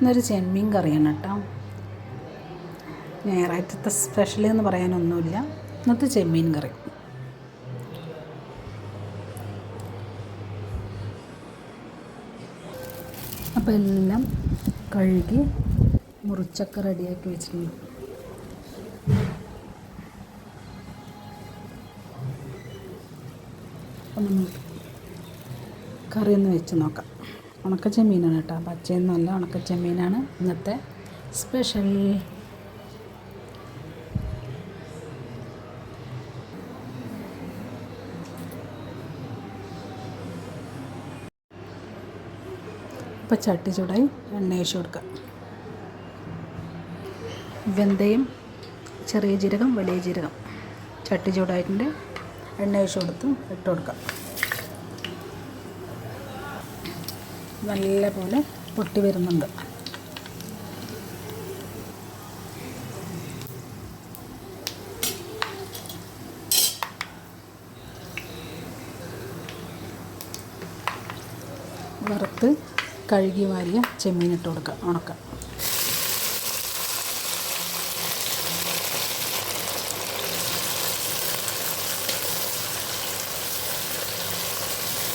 ഇന്നൊരു ചെമ്മീൻ കറിയാണ് കേട്ടോ. ഞായറാഴ്ചത്തെ സ്പെഷ്യൽ എന്ന് പറയാനൊന്നുമില്ല. ഇന്നത്തെ ചെമ്മീൻ കറി. അപ്പോൾ എല്ലാം കഴുകി മുറിച്ചൊക്കെ റെഡിയാക്കി വെച്ചിട്ടുണ്ട്. അപ്പം നമുക്ക് കറി ഒന്ന് വെച്ച് നോക്കാം. ഉണക്ക ചെമ്മീനാണ് കേട്ടോ. പച്ചയൊന്നുമല്ല ഉണക്ക ചെമ്മീനാണ് ഇന്നത്തെ സ്പെഷ്യൽ ഇപ്പം ചട്ടി ചൂടായി എണ്ണ ഒഴിച്ച് കൊടുക്കാം വെന്തയും ചെറിയ ജീരകം വലിയ ജീരകം. ചട്ടി ചൂടായിട്ടുണ്ട്. എണ്ണ ഒഴിച്ച് കൊടുത്ത് ഇട്ട് കൊടുക്കാം നല്ല പോലെ പൊട്ടി വരുന്നുണ്ട്. വറുത്ത് കഴുകി വാരിയ ചെമ്മീനിട്ട് കൊടുക്കുക ഉണക്ക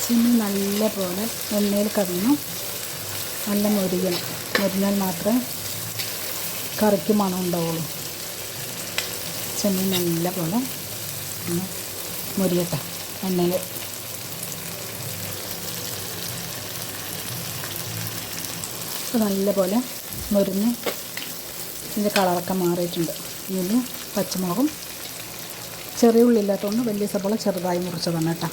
ചെമ്മീൻ നല്ല പോലെ എണ്ണയിൽ കവിഞ്ഞു. നല്ല മൊരിയണം. മൊരിഞ്ഞാൽ മാത്രമേ കറിക്ക് മണം ഉണ്ടാവുള്ളൂ. ചെമ്മീൻ നല്ല പോലെ മൊരിയട്ടെ എണ്ണയിൽ. നല്ല പോലെ മുരിഞ്ഞ് ഇതിന്റെ കളറൊക്കെ മാറിയിട്ടുണ്ട്. ഇതിൽ പച്ചമുളകും ചെറിയ ഉള്ളില്ലാത്തതുകൊണ്ട് വലിയ സബോള ചെറുതായി മുറിച്ചതാണ് കേട്ടോ.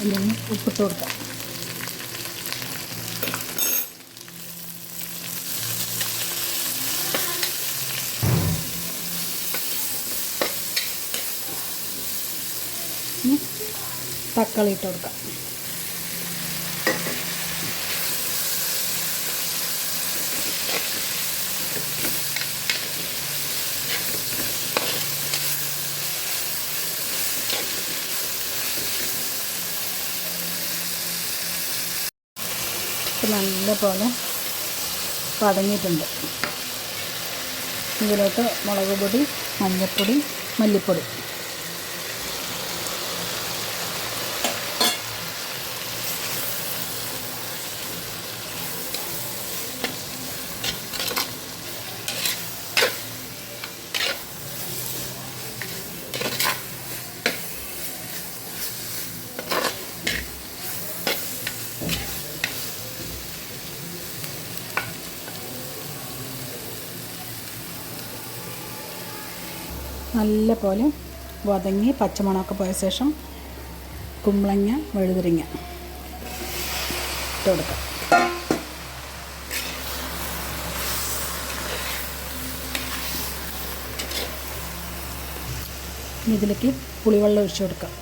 ഇതിന് ഉപ്പിട്ട് കൊടുക്കാം. തക്കാളി ഇട്ട് കൊടുക്കാം. ഇപ്പം നല്ല പോലെ പടങ്ങിയിട്ടുണ്ട് ഇതിലോട്ട് മുളക് പൊടി മഞ്ഞൾപ്പൊടി മല്ലിപ്പൊടി. നല്ല പോലെ വതങ്ങി പച്ചമുളകൊക്കെ പോയ ശേഷം കുമ്പളങ്ങ വഴുതിരിങ്ങ ഇട്ട് കൊടുക്കാം. ഇതിലേക്ക് പുളിവെള്ളം ഒഴിച്ചു കൊടുക്കാം.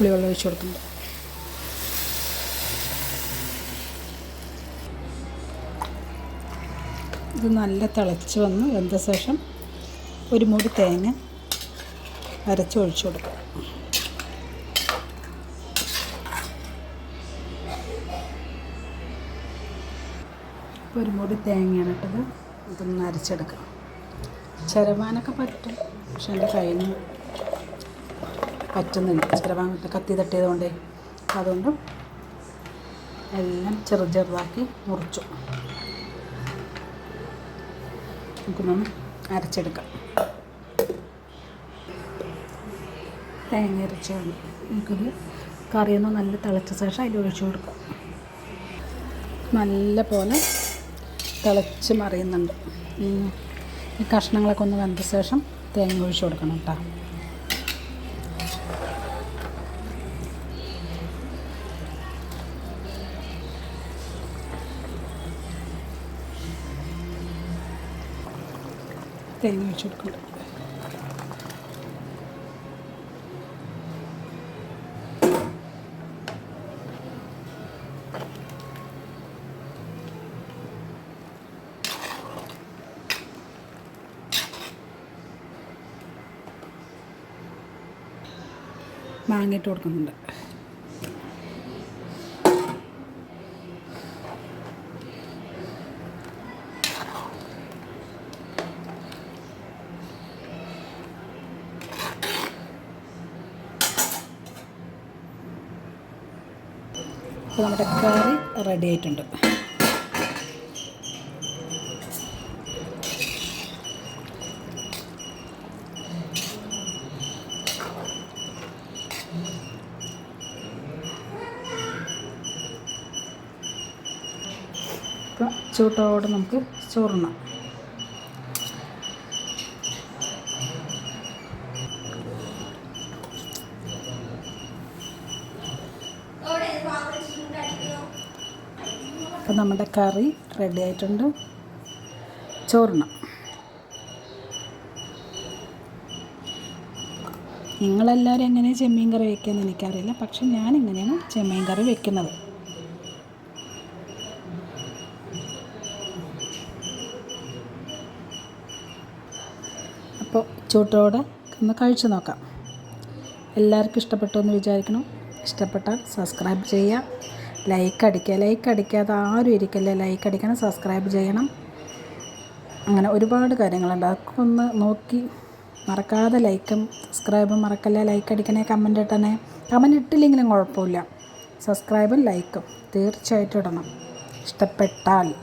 പുളിവെള്ളം ഒഴിച്ചു കൊടുക്കുന്നുണ്ട്. ഇത് നല്ല തിളച്ച് വന്ന് വെന്ത ശേഷം ഒരു മൂടി തേങ്ങ അരച്ച് ഒഴിച്ചു കൊടുക്കുക ഇപ്പോൾ ഒരു മൂടി തേങ്ങയാണ് ഇട്ടത്. ഇതൊന്ന് അരച്ചെടുക്കാം. ചരവാനൊക്കെ പറ്റും പക്ഷെ എന്റെ കയ്യിൽ നിന്ന് പറ്റുന്നില്ല ഭാഗത്ത് കത്തി തട്ടിയത് കൊണ്ടേ അതുകൊണ്ട് എല്ലാം ചെറു ചെറുതാക്കി മുറിച്ചു. നമുക്കൊന്ന് അരച്ചെടുക്കാം. തേങ്ങ അരച്ചാണ്. നമുക്കത് കറിയൊന്ന് നല്ല തിളച്ച ശേഷം അതിൽ ഒഴിച്ചു കൊടുക്കാം. നല്ല പോലെ തിളച്ച് മറിയുന്നുണ്ട്. ഈ കഷ്ണങ്ങളൊക്കെ ഒന്ന് വെന്ത ശേഷം തേങ്ങ ഒഴിച്ചു കൊടുക്കണം കേട്ടോ. തേങ്ങ ഒഴിച്ച് കൊടുക്കുന്നുണ്ട് മാങ്ങ ഇട്ട് കൊടുക്കുന്നുണ്ട്. അപ്പോൾ നമ്മുടെ കറി റെഡി ആയിട്ടുണ്ട്. ചൂട്ടോടെ നമുക്ക് ചോറുണ്ണാം അപ്പോൾ നമ്മുടെ കറി റെഡി ആയിട്ടുണ്ട്. ചോറിണം നിങ്ങളെല്ലാവരും എങ്ങനെയാണ് ചെമ്മീൻ കറി വയ്ക്കുകയെന്ന് എനിക്കറിയില്ല. പക്ഷെ ഞാൻ ഇങ്ങനെയാണ് ചെമ്മീൻ കറി വെക്കുന്നത്. അപ്പോൾ ചൂട്ടോടെ ഒന്ന് കഴിച്ചു നോക്കാം. എല്ലാവർക്കും ഇഷ്ടപ്പെട്ടു എന്ന് വിചാരിക്കണം ഇഷ്ടപ്പെട്ടാൽ സബ്സ്ക്രൈബ് ചെയ്യുക. ലൈക്ക് അടിക്കുക. ലൈക്ക് അടിക്കാതെ ആരും ഇരിക്കല്ലേ? ലൈക്ക് അടിക്കണം സബ്സ്ക്രൈബ് ചെയ്യണം. അങ്ങനെ ഒരുപാട് കാര്യങ്ങളുണ്ട്. അതൊക്കെ ഒന്ന് നോക്കി മറക്കാതെ ലൈക്കും സബ്സ്ക്രൈബും മറക്കല്ലേ? ലൈക്ക് അടിക്കണേ കമന്റ് ഇട്ടണേ കമന്റ് ഇട്ടില്ലെങ്കിലും കുഴപ്പമില്ല. സബ്സ്ക്രൈബും ലൈക്കും തീർച്ചയായിട്ടും ഇടണം. ഇഷ്ടപ്പെട്ടാൽ.